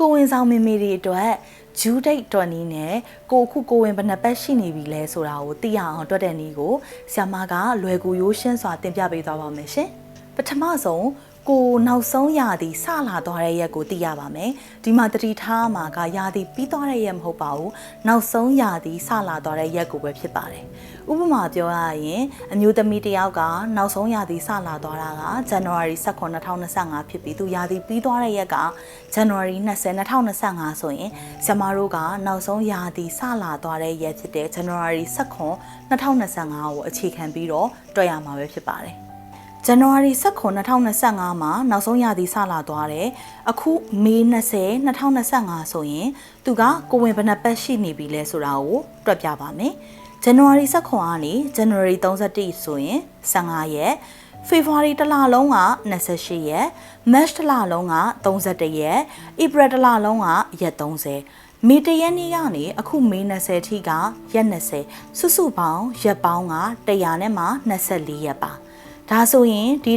ကိုဝင်ဆောင်မေမေတွေအတွက်ဂျူးဒိတ်တော်နီးနဲ့ကိုအခုကိုဝင်ဘယ်နှပတ်ရှိနေပြီလဲဆိုတာကိုသိရအောင်တွက်တဲ့နီးကိုဆ iam မကလွယ်ကူရိုးရှင်းစွာတင်ပြပေးသွားပါမယ်ရှင်ပထမဆုံး ကိုနောက်ဆုံးရာသီစလာသွားတဲ့ရက်ကိုသိရပါမယ်ဒီမှာတတိထားမှာကရာသီပြီးသွားတဲ့ရက်မဟုတ်ပါဘူးနောက်ဆုံးရာသီစလာသွားတဲ့ရက်ကိုပဲဖြစ်ပါတယ်ဥပမာပြောရရင်အမျိုးသမီးတစ်ယောက်ကနောက်ဆုံးရာသီစလာသွားတာက January 19 2025ဖြစ်ပြီးသူရာသီပြီးသွားတဲ့ရက်က January 20 2025ဆိုရင်ဆရာမတို့ကနောက်ဆုံးရာသီစလာသွားတဲ့ရက်ဖြစ်တဲ့ January 19 2025ကိုအခြေခံပြီးတော့တွေ့ရမှာပဲဖြစ်ပါတယ်။ January 19 2025မှာနောက်ဆုံးရာသီစလာသွားတယ်။အခု May 20 2025ဆိုရင်သူကကိုဝင်ဘယ်နှပတ်ရှိနေပြီလဲဆိုတာကိုတွက်ပြပါမယ်။ January 19ကနေ January 31ဆိုရင်15ရက် February တစ်လလုံးက28ရက် March တစ်လလုံးက31ရက် April တစ်လလုံးကရက်30မေတရက်နေ့ကနေအခုမေ20ထိကရက်20စုစုပေါင်းရက်ပေါင်းက100နဲ့မှ24ရက်ပါ ဒါဆိုရင်ဒီ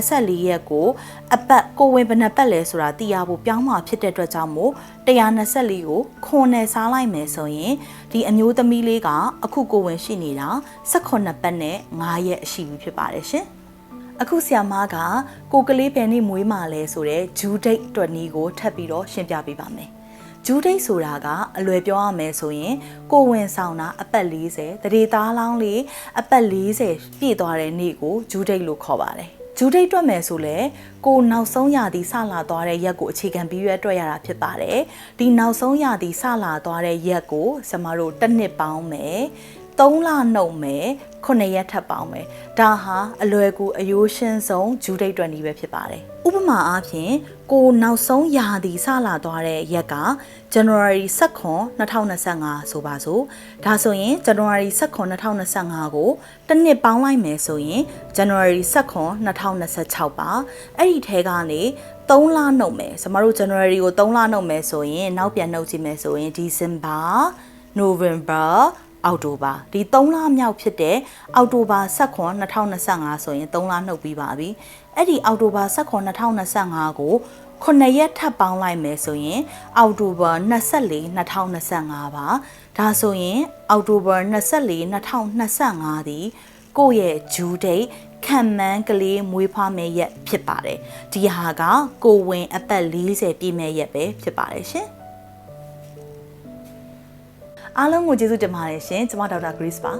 124ရက်ကိုအပတ်ကိုဝင်ဘယ်နှပတ်လဲဆိုတာသိရဖို့ပြောင်းမှာဖြစ်တဲ့အတွက်ကြောင့်မို့124ကိုခွန်နဲ့စားလိုက်မယ်ဆိုရင်ဒီအမျိုးသမီးလေးကအခုကိုဝင်ရှိနေတာ18ပတ်နဲ့9ရက်ရှိပြီဖြစ်ပါတယ်ရှင်အခုဆီယာမကကိုကလေးပင်နေမွေးမာလဲဆိုတဲ့ဂျူးဒိတ်တွက်နီးကိုထပ်ပြီးတော့ရှင်းပြပေးပါမယ်။ ဂျူးဒိတ်ဆိုတာကအလွယ်ပြောရမယ်ဆိုရင်ကိုဝင်ဆောင်တာအပတ်40တရေသားလောင်းလေးအပတ်40ပြည့်သွားတဲ့နေ့ကိုဂျူးဒိတ်လို့ခေါ်ပါတယ်။ဂျူးဒိတ်တွက်မယ်ဆိုလဲကိုနောက်ဆုံးရာသီစလာသွားတဲ့ရက်ကိုအခြေခံပြီးရွက်တွက်ရတာဖြစ်ပါတယ်။ဒီနောက်ဆုံးရာသီစလာသွားတဲ့ရက်ကိုကျမတို့တစ်နှစ်ပေါင်းမယ်။ 3လနှုတ်မယ်9ရက်ထပ်ပေါင်းမယ်ဒါဟာအလွယ်ကူအယိုးရှင်းဆုံးဂျူဒိတ်တွန်ဒီပဲဖြစ်ပါတယ်ဥပမာအားဖြင့်ကိုနောက်ဆုံးရာသီစလာသွားတဲ့ရက်က January 19 2025ဆိုပါစို့ဒါဆိုရင် January 19 2025ကိုတစ်နှစ်ပေါင်းလိုက်မယ်ဆိုရင် January 19 2026ပါအဲ့ဒီထဲကနေ3လနှုတ်မယ်ကျမတို့ January ကို3လနှုတ်မယ်ဆိုရင်နောက်ပြန်နှုတ်ကြည့်မယ်ဆိုရင် December November အောက်တိုဘာဒီ3လမြောက်ဖြစ်တဲ့အောက်တိုဘာ16 2025ဆိုရင်3လနှုတ်ပြီးပါပြီအဲ့ဒီအောက်တိုဘာ16 2025ကို9ရက်ထပ်ပေါင်းလိုက်မယ်ဆိုရင်အောက်တိုဘာ24 2025ပါဒါဆိုရင်အောက်တိုဘာ24 2025ဒီကိုယ့်ရဲ့ဂျူးဒိတ်ခံမှန်းကလေးမွေးဖွားမဲ့ရက်ဖြစ်ပါတယ်ဒီဟာကကိုဝင်အသက်40ပြည့်မဲ့ရက်ပဲဖြစ်ပါတယ်ရှင် အားလုံးကိုကျေးဇူးတင်ပါတယ်ရှင်ကျွန်မဒေါက်တာ Grace ပါ